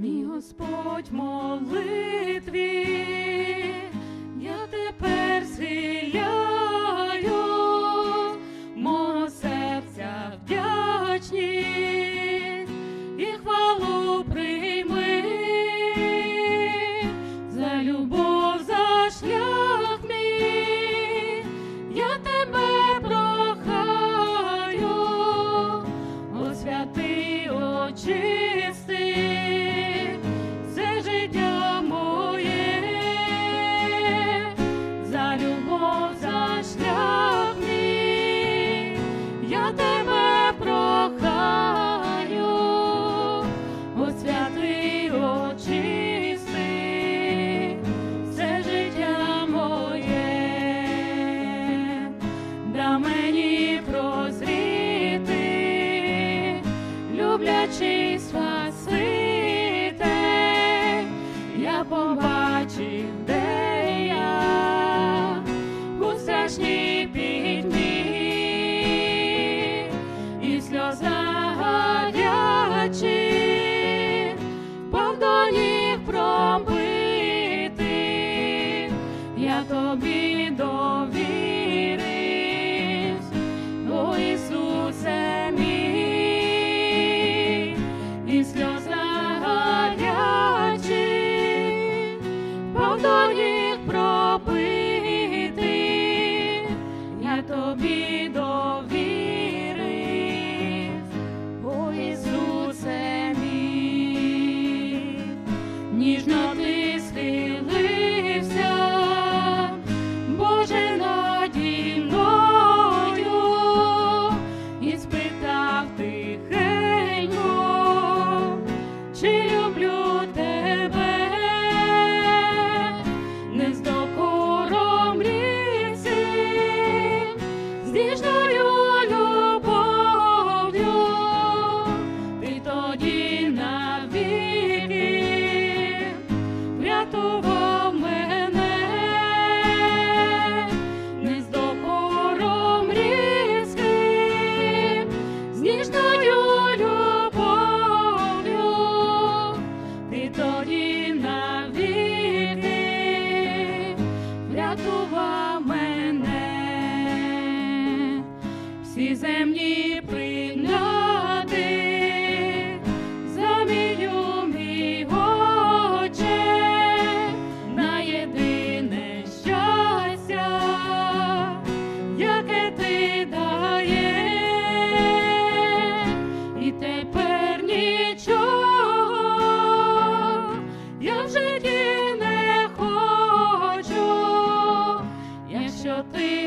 Мій Господь молитві, я тепер схиляю, мого серця вдячність і хвалу прийми за любов, за шлях я тебе прохаю, освяти очисти. люблячий спаси. ніжно ти схилився, Боже наді мною, і чи люблю тебе, не здокоромліці. всі земні принати, замію мій оче на єдине щастя, яке ти даєш, і тепер нічого я в житті не хочу, якщо ти.